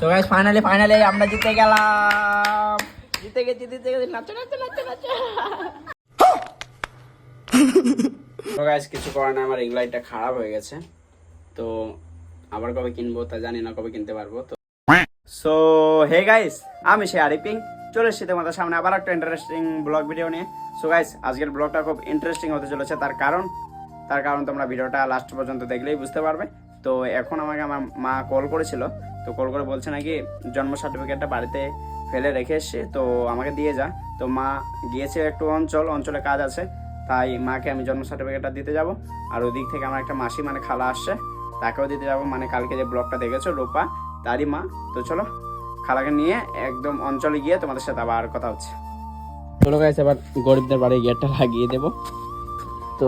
তো guys finally finally আমরা জিতে গেলাম। জিতে গেছি জিতে গেছি। নাচো নাচো নাচো নাচো। তো গাইস কিছু করার না আমার রিং লাইটটা খারাপ হয়ে গেছে। তো আবার কবে কিনবো তা জানি না, কবে কিনতে পারব। তো সো হে গাইস আমি সে। আরিপিং চলে এসেছি তোমাদের সামনে আবার একটা ইন্টারেস্টিং ব্লগ ভিডিও নিয়ে। সো গাইস আজকের ব্লগটা খুব ইন্টারেস্টিং হতে চলেছে, তার কারণ তার কারণ তোমরা ভিডিওটা লাস্ট পর্যন্ত দেখলেই বুঝতে পারবে। তো এখন আমাকে আমার মা কল করেছিল। তো কল করে বলছে নাকি জন্ম সার্টিফিকেটটা বাড়িতে ফেলে রেখে এসছে তো আমাকে দিয়ে যা। তো মা গিয়েছে একটু অঞ্চল অঞ্চলে কাজ আছে তাই মাকে আমি জন্ম সার্টিফিকেটটা দিতে যাব। আর ওই দিক থেকে আমার একটা মাসি মানে খালা আসছে তাকেও দিতে যাব। মানে কালকে যে ব্লগটা দেখেছ রূপা তারই মা। তো চলো খালাকে নিয়ে একদম অঞ্চলে গিয়ে তোমাদের সাথে আবার কথা হচ্ছে। চলো গাইছে এবার গরিবদের বাড়ি গেটটা লাগিয়ে দেবো। তো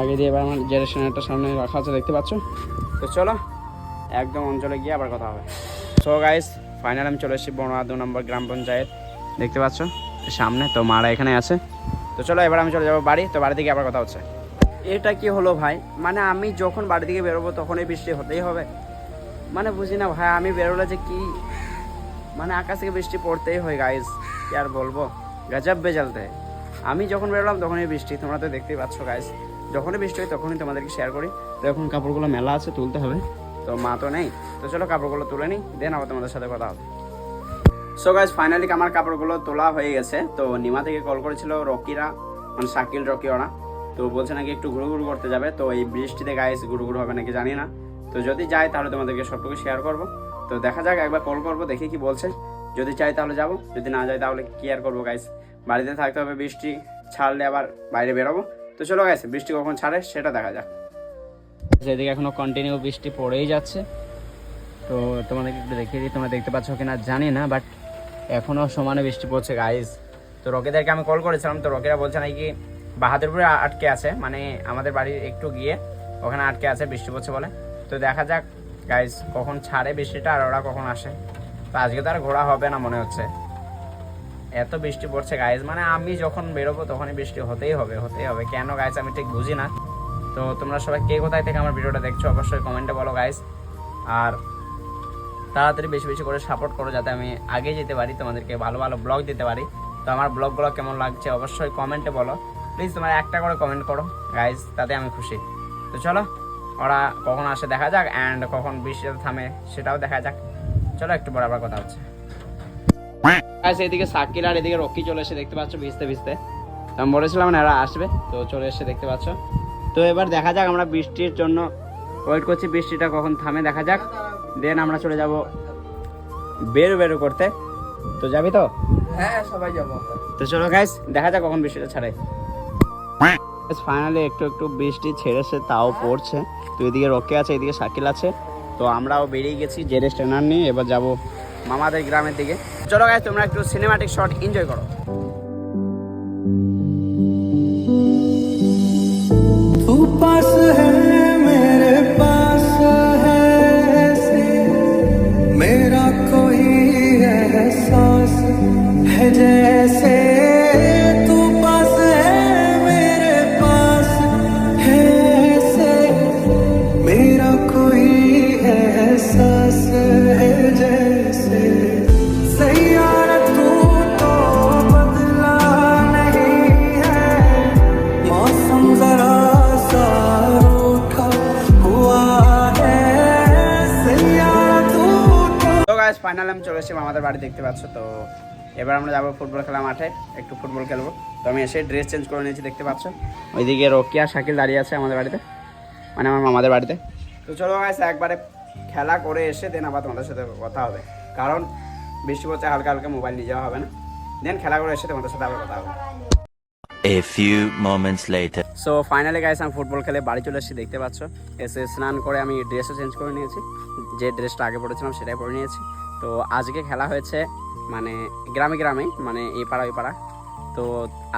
আগে দিয়ে এবার আমার জেনারেশনারটা সামনে রাখা আছে দেখতে পাচ্ছ? তো চলো একদম অঞ্চলে গিয়ে আবার কথা হবে। সো গাইস ফাইনাল আমি চলে এসেছি বনোয়া দু নম্বর গ্রাম পঞ্চায়েত। দেখতে পাচ্ছ? সামনে তো মারা এখানে আছে। তো চলো এবার আমি চলে যাব বাড়ি, তো বাড়ি থেকে আবার কথা হচ্ছে। এটা কি হলো ভাই? মানে আমি যখন বাড়ি থেকে বেরোবো তখনই বৃষ্টি হতেই হবে। মানে বুঝি না ভাই, আমি বেরোলে যে কি? মানে আকাশ থেকে বৃষ্টি পড়তেই হয় গাইজ কি আর বলব? গজব বেজালতে। আমি যখন বেরোলাম তখনই বৃষ্টি, তোমরা তো দেখতেই পাচ্ছ গাইজ যখনই বৃষ্টি হয় তখনই তোমাদেরকে শেয়ার করি। তো এখন কাপড়গুলো মেলা আছে, তুলতে হবে। তো মা তো নেই। তো চলো কাপড়গুলো তুলে নিই, দেন আবার তোমাদের সাথে কথা হবে। সো গাইজ ফাইনালি আমার কাপড়গুলো তোলা হয়ে গেছে। তো নিমা থেকে কল করেছিল রকিরা মানে শাকিল, রকি ওরা। তো বলছে নাকি একটু ঘুরু ঘুরু করতে যাবে। তো এই বৃষ্টিতে গাইজ ঘুরু ঘুরু হবে নাকি জানি না। তো যদি যায় তাহলে তোমাদেরকে সবটুকু শেয়ার করব। তো দেখা যাক, একবার কল করব, দেখি কি বলছে। যদি চাই তাহলে যাব, যদি না যাই তাহলে কি আর করব গাইস বাড়িতে থাকতে হবে বৃষ্টি, ছাড়লে আবার বাইরে বেরোবো। তো চলো গাইস বৃষ্টি কখন ছাড়ে সেটা দেখা যাক। যেদিকে এখনও কন্টিনিউ বৃষ্টি পড়েই যাচ্ছে। তো তোমাদেরকে একটু দেখিয়ে দিই, তোমরা দেখতে পাচ্ছ কিনা জানি না বাট এখনও সমানে বৃষ্টি পড়ছে গাইস তো রকেদেরকে আমি কল করেছিলাম, তো রকেরা বলছে নাকি বাহাদুরপুরে আটকে আছে মানে আমাদের বাড়ির একটু গিয়ে ওখানে আটকে আছে, বৃষ্টি পড়ছে বলে। তো দেখা যাক গাইজ কখন ছাড়ে বৃষ্টিটা আর ওরা কখন আসে। তো আজকে তো আর ঘোরা হবে না মনে হচ্ছে। এত বৃষ্টি পড়ছে গাইজ মানে আমি যখন বেরোবো তখনই বৃষ্টি হতেই হবে হতেই হবে। কেন গাইজ আমি ঠিক বুঝি না। তো তোমরা সবাই কে কোথায় থেকে আমার ভিডিওটা দেখছ, অবশ্যই কমেন্টে বলো গাইজ আর তাড়াতাড়ি বেশি বেশি করে সাপোর্ট করো যাতে আমি আগে যেতে পারি, তোমাদেরকে ভালো ভালো ব্লগ দিতে পারি। তো আমার ব্লগগুলো কেমন লাগছে অবশ্যই কমেন্টে বলো। প্লিজ তোমরা একটা করে কমেন্ট করো গাইজ তাতে আমি খুশি। তো চলো, ওরা কখন আসে দেখা যাক অ্যান্ড কখন বৃষ্টিটা থামে সেটাও দেখা যাক। চলো, একটু বরাবর কথা হচ্ছে। গাইস এদিকে সাকিল আর এদিকে রকি চলে এসে দেখতে পাচ্ছ ভিজতে ভিজতে। তো আমি বলেছিলাম না, এরা আসবে। তো চলে এসে দেখতে পাচ্ছ। তো এবার দেখা যাক আমরা বৃষ্টির জন্য ওয়েট করছি বৃষ্টিটা কখন থামে দেখা যাক। দেন আমরা চলে যাব বেরো বেরো করতে। তো যাবি তো? হ্যাঁ সবাই যাব তো চলো গাইস দেখা যাক কখন বৃষ্টিটা ছাড়ে। ফাইনালি একটু একটু বৃষ্টি ছেড়েছে তাও পড়ছে। তো এদিকে রকে আছে এদিকে শাকিল আছে। তো আমরাও বেরিয়ে গেছি জেরে ট্রেনার নিয়ে। এবার যাব মামাদের গ্রামের দিকে। চলো গাইস তোমরা একটু সিনেমাটিক শট এনজয় করো। pass ফাইনাল আমি চলে এসেছি আমাদের বাড়ি দেখতে পাচ্ছ তো। এবার আমরা যাব ফুটবল খেলা মাঠে একটু ফুটবল খেলব। তো আমি এসে ড্রেস চেঞ্জ করে নিয়েছি দেখতে পাচ্ছ। ওইদিকে রকি আর শাকিল দাঁড়িয়ে আছে আমাদের বাড়িতে মানে আমার মামাদের বাড়িতে। তো চলো গাইস একবারে খেলা করে এসে দেন আবার তোমাদের সাথে কথা হবে। কারণ বৃষ্টি পড়ছে হালকা হালকা মোবাইল নিয়ে যাওয়া হবে না। দেন খেলা করে এসে তোমাদের সাথে আবার কথা হবে। A few moments later. So finally guys আমি ফুটবল খেলে বাড়ি চলে এসেছি দেখতে পাচ্ছ। এসে স্নান করে আমি ড্রেসও চেঞ্জ করে নিয়েছি। যে ড্রেসটা আগে পরেছিলাম সেটাই পরে নিয়েছি। তো আজকে খেলা হয়েছে মানে গ্রামে গ্রামে মানে এই পাড়া, ওই পাড়া। তো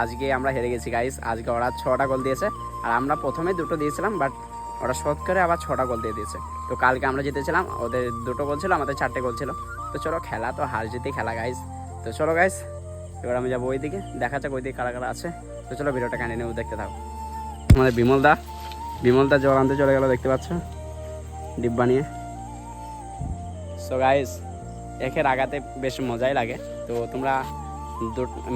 আজকে আমরা হেরে গেছি গাইস আজকে ওরা ছটা গোল দিয়েছে, আর আমরা প্রথমে দুটো দিয়েছিলাম বাট ওরা শোধ করে আবার ছটা গোল দিয়ে দিয়েছে। তো কালকে আমরা জিতেছিলাম, ওদের দুটো গোল ছিল, আমাদের চারটে গোল ছিল। তো চলো খেলা তো হার জিতে খেলা গাইস তো চলো গাইস এবার আমি যাব ওইদিকে, দেখা যাক ওইদিকে কারা কারা আছে। তো চলো ভিডিওটা কন্টিনিউ দেখতে থাকো। আমাদের বিমল দা বিমল দা জল আনতে চলে গেল, দেখতে পাচ্ছ? ডিব্বা নিয়ে। সো গাইস একে রাগাতে বেশ মজাই লাগে। তো তোমরা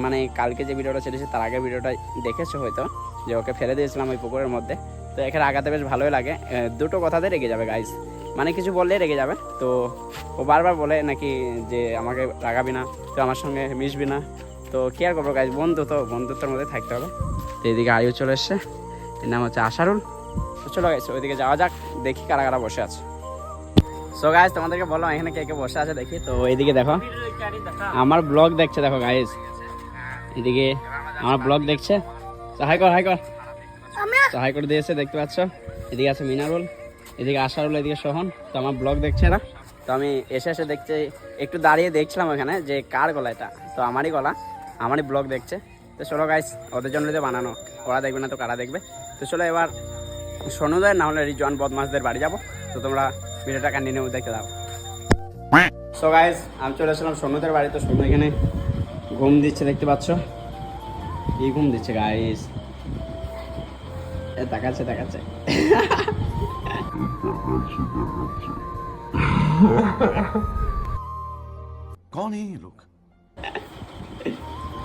মানে কালকে যে ভিডিওটা ছেড়েছে তার আগে ভিডিওটা দেখেছ হয়তো, যে ওকে ফেলে দিয়েছিলাম ওই পুকুরের মধ্যে। তো একে রাগাতে বেশ ভালোই লাগে। দুটো কথাতে রেগে যাবে গাইস মানে কিছু বললে রেগে যাবে। তো ও বারবার বলে নাকি যে আমাকে রাগাবি না, তো আমার সঙ্গে মিশবি না। তো কি আর করব গাইস বন্ধু তো, বন্ধুত্বের মধ্যে থাকতে হবে। তো এদিকে আয়ু চলে এসছে। এর নাম হচ্ছে আশারুল। চলো গাইস ওইদিকে যাওয়া যাক, দেখি কারা কারা বসে আছে। সো গাইস তোমাদেরকে বলো এখানে কে কে বসে আছে দেখি। তো এইদিকে দেখো আমার ব্লগ দেখছে দেখো গাইস এদিকে আমার ব্লগ দেখছে। হাই কর হাই কর। হাই করে দিয়েছে দেখতে পাচ্ছ? এদিকে আছে মিনারুল এদিকে আশারুল এদিকে সোহন। তো আমার ব্লগ দেখছে না তো আমি এসে এসে দেখতে একটু দাঁড়িয়ে দেখছিলাম ওখানে যে কার গলা এটা। তো আমারই গলা আমারই ব্লগ দেখছে। তো চলো গাইস ওদের জন্য তো বানানো ওরা দেখবে না তো কারা দেখবে। তো চলো এবার সোনুদয় না হলে রিজন বদমাসদের বাড়ি যাব। তো তোমরা ভিডিওটা কান্ডিনিউ দেখতে দাও সো গাইজ আমি চলে আসলাম সৌম্যদের বাড়িতে সৌম্য এখানে ঘুম দিচ্ছে দেখতে পাচ্ছ? কি ঘুম দিচ্ছে গাইজ দেখাচ্ছে দেখাচ্ছে।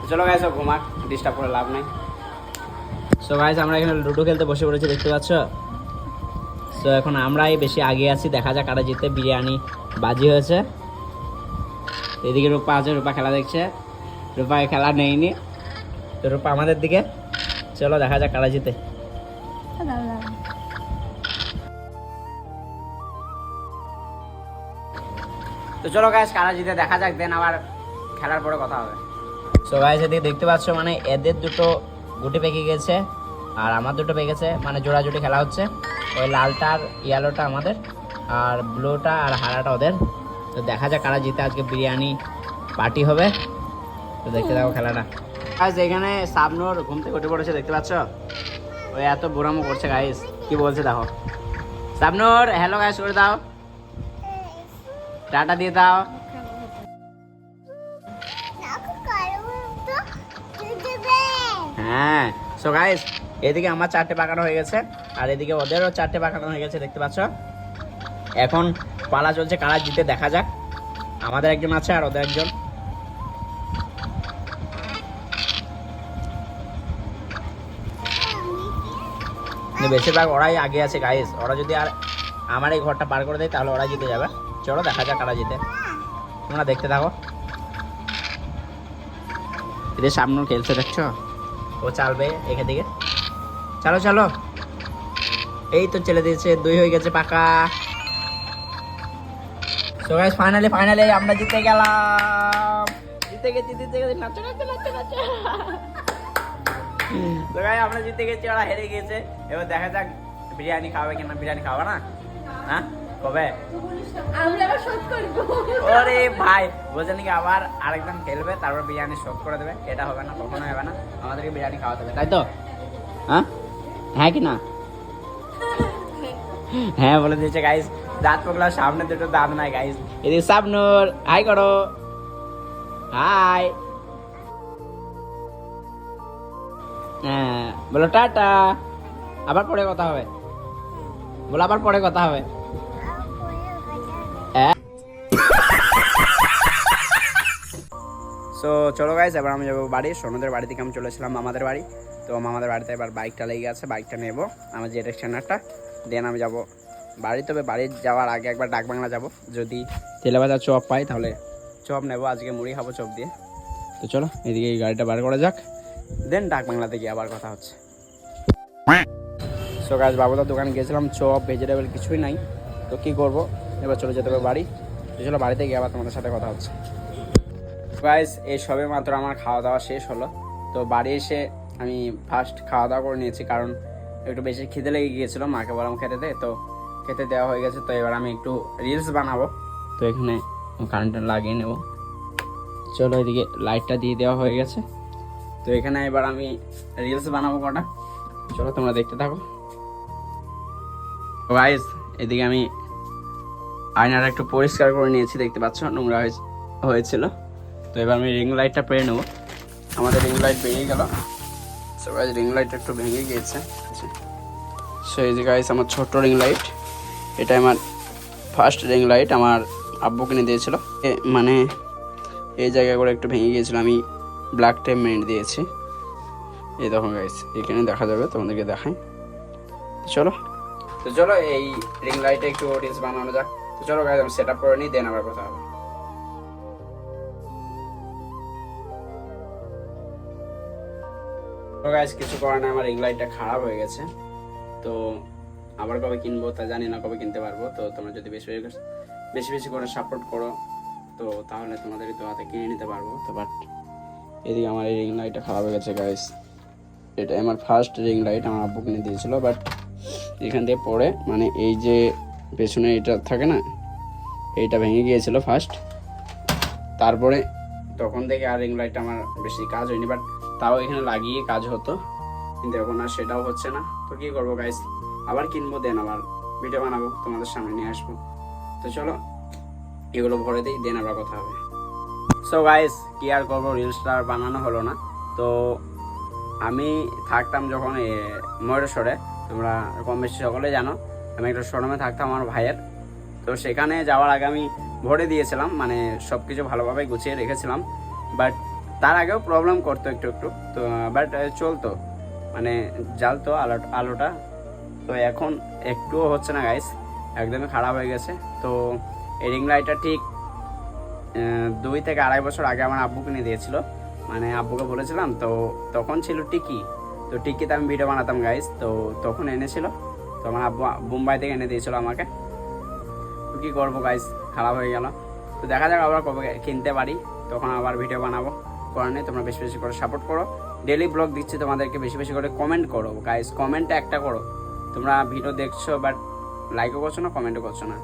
চলো ঘুমাক ডিস্টার্ব করে লাভ নাই। সো গাইজ আমরা এখানে লুডো খেলতে বসে পড়েছি দেখতে পাচ্ছ? সো এখন আমরাই বেশি আগে আছি। দেখা যাক কারা জিতে বিরিয়ানি বাজি হয়েছে। এদিকে রূপা আছে, রূপা খেলা দেখছে। রূপা খেলা নেইনি তো রূপা, আমাদের দিকে চলো, দেখা যাক কারা জিতে। তো চলো গাইস কারা জিতে দেখা যাক দেন আবার খেলার পরে কথা হবে। সো গাইস এদিকে দেখতে পাচ্ছ মানে এদের দুটো গুটি পেকে গেছে, আর আমার দুটো পেকে গেছে মানে জোড়াজুটি খেলা হচ্ছে। ওই লালটা আর ইয়েলোটা আমাদের আর ব্লুটা আর হারাটা ওদের। তো দেখা যাক কারা জিতে। আজকে বিরিয়ানি পার্টি হবে। তো দেখতে থাকো খেলাটা। গাইস এখানে সাবনুর ঘুম থেকে উঠে পড়েছে দেখতে পাচ্ছ? ওই এত বুড়ামো করছে গাইস কি বলছে দেখো। সাবনুর হ্যালো গাইস করে দাও। টাটা দিয়ে দাও। হ্যাঁ। সো গাইস এদিকে আমার চারটে পাকানো হয়ে গেছে, আর এদিকে ওদেরও চারটে পাকানো হয়ে গেছে, দেখতে পাচ্ছ? এখন পালা চলছে, কারা জিতে দেখা যাক। আমাদের একজন আছে আর ওদের একজন। বেশিরভাগ ওরাই আগে আছে গাইস ওরা যদি আর আমার এই ঘরটা পার করে দেয়, তাহলে ওরা জিতে যাবে। চলো, দেখা যাক কারা জিতে। তোমরা দেখতে থাকো। এদের সামনে খেলছে, দেখছ? ও চালবে এখান থেকে। চলো চলো। এই তো চলে দিয়েছে দুই হয়ে গেছে পাকা। সো গাইস ফাইনালি ফাইনালি আমরা জিতে গেলাম। জিতে গেছি জিতে গেছি। নাচো নাচো নাচো নাচো। তো আমরা জিতে গেছি ওরা হেরে গেছে এবার দেখা যাক বিরিয়ানি খাবে কিনা বিরিয়ানি খাবে না? হ্যাঁ? কবে? আমরা আবার শোধ করব। ওরে ভাই বলছে নাকি আবার আরেকজন খেলবে তারপর বিরিয়ানি শোধ করে দেবে। এটা হবে না কখনো হবে না। আমাদেরকে বিরিয়ানি খাওয়াতে হবে তাই তো? হ্যাঁ? হ্যাঁ কি না? হ্যাঁ বলে দিয়েছে গাইস দাঁত পকলার সামনে দুটো দাঁত নাই গাইস এদিকে সাবনুর হাই করো। হাই হ্যাঁ বলো, টাটা। আবার পরে কথা হবে। বলো, আবার পরে কথা হবে। সো চলো গাইস এবার আমি যাব বাড়ি। সোনুদের বাড়ি থেকে আমি চলেছিলাম মামাদের বাড়ি। তো মামাদের বাড়িতে এবার বাইকটা লেগে আছে বাইকটা নেব। আমার জেড এক্সটেন্ডারটা দেন আমি যাব বাড়ি, তবে বাড়ি যাওয়ার আগে একবার ডাক বাংলা যাব। যদি তেলেবাজার চপ পাই তাহলে চপ নেব, আজকে মুড়ি খাব চপ দিয়ে। তো চলো, এদিকে এই গাড়িটা বার করা যাক। দেন ডাক বাংলাতে গিয়ে আবার কথা হচ্ছে। সো গাছ বাবুদার দোকানে গিয়েছিলাম চপ ভেজিটেবল কিছুই নাই। তো কী করব? এবার চলে যেতে হবে বাড়ি। তো চলো, বাড়িতে গিয়ে আবার তোমাদের সাথে কথা হচ্ছে। গাইস এই সবে মাত্র আমার খাওয়া দাওয়া শেষ হলো। তো বাড়ি এসে আমি ফার্স্ট খাওয়া দাওয়া করে নিয়েছি, কারণ একটু বেশি খিদে লেগে গিয়েছিল মাকে বললাম খেতে দে, তো খেতে দেওয়া হয়ে গেছে, তো এবার আমি একটু রিলস বানাবো। তো এখানে কারেন্টটা লাগিয়ে নেব। চলো এদিকে লাইটটা দিয়ে দেওয়া হয়ে গেছে। তো এখানে এবার আমি রিলস বানাবো কটা। চলো তোমরা দেখতে থাকো। গাইস এদিকে আমি আয়নাটা একটু পরিষ্কার করে নিয়েছি, দেখতে পাচ্ছ নোংরা হয়েছে- হয়েছিল। তো এবার আমি রিং লাইটটা পেরে নেব। আমাদের রিং লাইট বেরিয়ে গেল। সো গাইজ রিং লাইট একটু ভেঙে গিয়েছে। সো এই যে গাইজ আমার ছোট রিং লাইট এটা আমার ফার্স্ট রিং লাইট আমার আব্বু কিনে দিয়েছিল। মানে এই জায়গা করে একটু ভেঙে গিয়েছিল, আমি ব্ল্যাক টেপ মেরে দিয়েছি। এই দেখো গাইস এখানে দেখা যাবে, তোমাদেরকে দেখাই। চলো। তো চলো, এই রিং লাইটে একটু রিলস বানানো যাক। তো চলো গাইস আমি সেট আপ করে নিই দেন আবার কথা হবে। তো গাইস কিছু করার না আমার রিং লাইটটা খারাপ হয়ে গেছে। তো আবার কবে কিনবো তা জানি না, কবে কিনতে পারব। তো তোমরা যদি বেশি বেশি বেশি করে সাপোর্ট করো, তো তাহলে তোমাদের তো হাতে কিনে নিতে পারব। তো বাট এদিকে আমার এই রিং লাইটটা খারাপ হয়ে গেছে গাইস এটা আমার ফার্স্ট রিং লাইট আমার আব্বু কিনে দিয়েছিলো বাট এখান থেকে পরে মানে এই যে পেছনে এটা থাকে না, এইটা ভেঙে গিয়েছিল ফার্স্ট তারপরে তখন থেকে আর রিং লাইটটা আমার বেশি কাজ হয়নি বাট তাও এখানে লাগিয়ে কাজ হতো। কিন্তু এখন আর সেটাও হচ্ছে না। তো কি করব গাইস আবার কিনবো দেন আবার ভিডিও বানাবো, তোমাদের সামনে নিয়ে আসব। তো চলো, এগুলো ভরে দিই দেন আবার কথা হবে। সো গাইস কি আর করব? রিলসটা আর বানানো হলো না। তো আমি থাকতাম যখন ময়ূরেশ্বরে, তোমরা কম বেশি সকলে জানো, আমি একটা শোরুমে থাকতাম আমার ভাইয়ের। তো সেখানে যাওয়ার আগে আমি ভরে দিয়েছিলাম মানে সব কিছু ভালোভাবে গুছিয়ে রেখেছিলাম। বাট তার আগেও প্রবলেম করতো একটু একটু। তো বাট চলতো। মানে জ্বালতো আলো আলোটা। তো এখন একটুও হচ্ছে না গাইস একদমই খারাপ হয়ে গেছে। তো এই রিং লাইটটা ঠিক দুই থেকে আড়াই বছর আগে আমার আব্বু কিনে দিয়েছিল। মানে আব্বুকে বলেছিলাম, তো তখন ছিল টিকি। তো টিকিতে আমি ভিডিও বানাতাম গাইস তো তখন এনেছিল। তো আমার আব্বু মুম্বাই থেকে এনে দিয়েছিল আমাকে। তো কী করব গাইস খারাপ হয়ে গেল। তো দেখা যাক আবার কবে কিনতে পারি। তখন আবার ভিডিও বানাবো। করার নেই, তোমরা বেশি বেশি করে সাপোর্ট করো। ডেলি ব্লগ দিচ্ছি তোমাদেরকে বেশি বেশি করে কমেন্ট করো। গাইস কমেন্টটা একটা করো। তোমরা ভিডিও দেখছ বাট লাইকও করছ না কমেন্টও করছ না।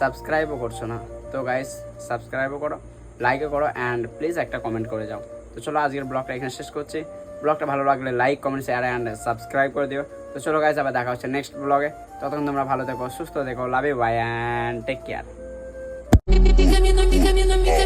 সাবস্ক্রাইবও করছ না। তো গাইস সাবস্ক্রাইবও করো লাইকও করো অ্যান্ড প্লিজ একটা কমেন্ট করে যাও। তো চলো আজকের ব্লগটা এখানে শেষ করছি। ব্লগটা ভালো লাগলে like comment share and subscribe করে দিও। তো চলো গাইস আবার দেখা হচ্ছে নেক্সট ব্লগে ততক্ষণ তোমরা ভালো থেকো, সুস্থ থেকো love bye and take care estoy gemiendo, estoy gemiendo, estoy.